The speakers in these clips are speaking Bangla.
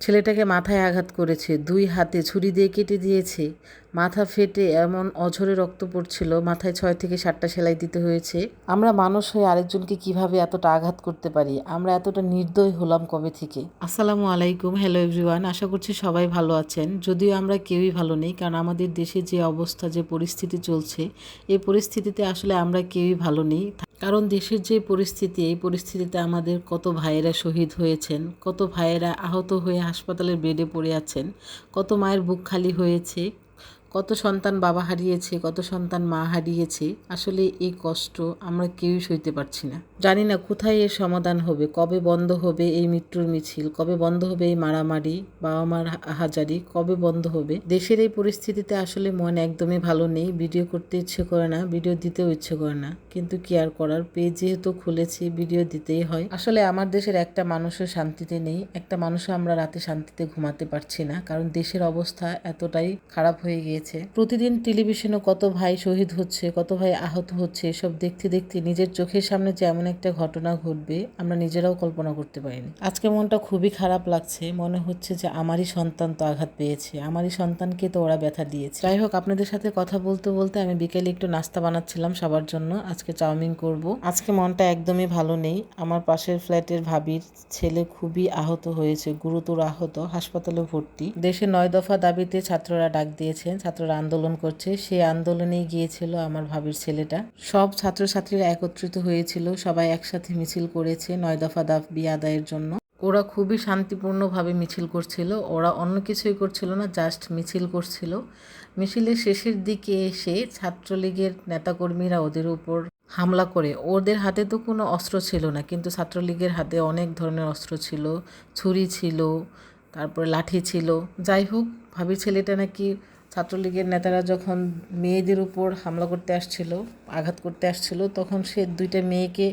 ছেলেটাকে মাথায় আঘাত করেছে। দুই হাতে ছুরি দিয়ে কেটে দিয়েছে। মাথা ফেটে এমন অঝরে রক্ত পড়ছিল, মাথায় ছয় থেকে সাতটা সেলাই দিতে হয়েছে। আমরা মানুষ হয়ে আরেকজনকে কীভাবে এতটা আঘাত করতে পারি? আমরা এতটা নির্দয় হলাম কবে থেকে? আসসালামু আলাইকুম, হ্যালো এভরিওয়ান, আশা করছি সবাই ভালো আছেন। যদিও আমরা কেউই ভালো নেই, কারণ আমাদের দেশে যে অবস্থা, যে পরিস্থিতি চলছে, এই পরিস্থিতিতে আসলে আমরা কেউই ভালো নেই। কারণ দেশের যে পরিস্থিতি, এই পরিস্থিতিতে আমাদের কত ভাইয়েরা শহীদ হয়েছেন, কত ভাইয়েরা আহত হয়ে হাসপাতালের বেডে পড়ে আছেন, কত মায়ের বুক খালি হয়েছে, কত সন্তান বাবা হারিয়েছে, কত সন্তান মা হারিয়েছে, আসলে এই কষ্ট আমরা কেউই সইতে পারছি না। জানি না কোথায় এর সমাধান হবে, কবে বন্ধ হবে এই মৃত্যুর মিছিল, কবে বন্ধ হবে এই মারামারি বাবা মার হাজারি, কবে বন্ধ হবে? দেশের এই পরিস্থিতিতে আসলে মন একদমই ভালো নেই, ভিডিও করতে ইচ্ছে করে না, ভিডিও দিতেও ইচ্ছে করে না। কিন্তু কি আর করার, পেজ যেহেতু খুলেছি, ভিডিও দিতেই হয়। আসলে আমার দেশের একটা মানুষও শান্তিতে নেই, একটা মানুষও আমরা রাতে শান্তিতে ঘুমাতে পারছি না, কারণ দেশের অবস্থা এতটাই খারাপ হয়ে গিয়েছে। প্রতিদিন টেলিভিশনে কত ভাই শহীদ হচ্ছে, কত ভাই আহত হচ্ছে, এসব দেখতে দেখতে নিজের চোখের সামনে যে এমন একটা ঘটনা ঘটবে, আমরা নিজেরাও কল্পনা করতে পারিনি। আজকে মনটা খুবই খারাপ লাগছে, মনে হচ্ছে যে আমারই সন্তান তো আঘাত পেয়েছে, আমারই সন্তানকে তো ওরা ব্যথা দিয়েছে। যাই হোক, আপনাদের সাথে কথা বলতে বলতে আমি বিকেলে একটু নাস্তা বানাচ্ছিলাম সবার জন্য, আজকে চাউমিন করব। আজকে মনটা একদমই ভালো নেই, আমার পাশের ফ্ল্যাটের ভাবির ছেলে খুবই আহত হয়েছে, গুরুতর আহত, হাসপাতালে ভর্তি। দেশে নয় দফা দাবিতে ছাত্ররা ডাক দিয়েছেন, ছাত্ররা আন্দোলন করছে, সেই আন্দোলনেই গিয়েছিল আমার ভাবির ছেলেটা। সব ছাত্রছাত্রীরা একত্রিত হয়েছিল সবাই একসাথে মিছিল করেছে নয় দফা দাবি আদায়ের জন্য। ওরা খুবই শান্তিপূর্ণভাবে মিছিল করছিল। ওরা অন্য কিছুই করছিল না, জাস্ট মিছিল করছিল। মিছিলের শেষের দিকে এসে ছাত্রলীগের নেতাকর্মীরা ওদের উপর হামলা করে। ওদের হাতে তো কোনো অস্ত্র ছিল না, কিন্তু ছাত্রলীগের হাতে অনেক ধরনের অস্ত্র ছিল। ছুরি ছিল, তারপরে লাঠি ছিল। যাই হোক, ভাবি ছেলেটা নাকি ছাত্রলীগের নেতারা যখন মেয়েদের উপর হামলা করতে আসছিল, আঘাত করতে আসছিল, তখন সে দুইটা মেয়েকে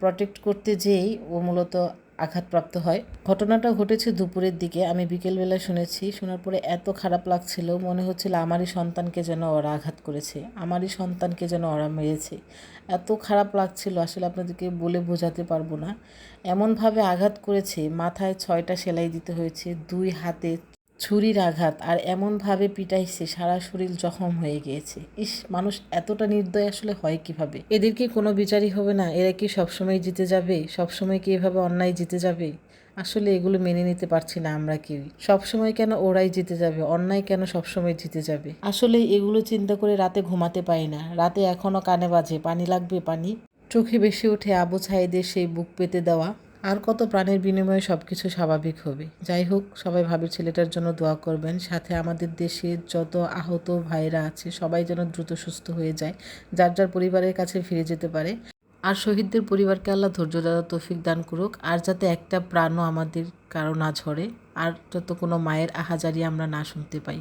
প্রটেক্ট করতে যেয়েই ও মূলত আঘাতপ্রাপ্ত হয়। ঘটনাটা ঘটেছে দুপুরের দিকে। আমি বিকেলবেলা শুনেছি। শোনার পরে এত খারাপ লাগছিল, মনে হচ্ছিল আমারই সন্তানকে যেন ওরা আঘাত করেছে, আমারই সন্তানকে যেন ওরা মেরেছে। এত খারাপ লাগছিল, আসলে আপনাদেরকে বলে বোঝাতে পারব না। এমনভাবে আঘাত করেছে, মাথায় ছয়টা সেলাই দিতে হয়েছে, দুই হাতে ছুরির আঘাত আর এমনভাবে পিটাইছে সারা শরীর জখম হয়ে গিয়েছে। ইস, মানুষ এতটা নির্দয় আসলে হয় কীভাবে? এদের কি কোনো বিচারই হবে না? এরা কি সবসময় জিতে যাবে? সবসময় কি এভাবে অন্যায় জিতে যাবে? আসলে এগুলো মেনে নিতে পারছি না আমরা কেউই। সবসময় কেন ওরাই জিতে যাবে? অন্যায় কেন সবসময় জিতে যাবে? আসলে এগুলো চিন্তা করে রাতে ঘুমাতে পারি না। রাতে এখনও কানে বাজে। পানি লাগবে পানি? চোখে বেশি উঠে আবু ছাইদের সেই বুক পেতে দেওয়া। আর কত প্রাণের বিনিময়ে সব কিছু স্বাভাবিক হবে। যাই হোক, সবাই ভাবির ছেলেটার জন্য দোয়া করবেন। সাথে আমাদের দেশে যত আহত ভাইরা আছে, সবাই যেন দ্রুত সুস্থ হয়ে যায়, যার যার পরিবারের কাছে ফিরে যেতে পারে। আর শহীদদের পরিবারকে আল্লাহ ধৈর্য দাদা তৌফিক দান করুক, আর যাতে একটা প্রাণও আমাদের কারও না ঝরে, আর যত কোনো মায়ের আহাজারি আমরা না শুনতে পাই।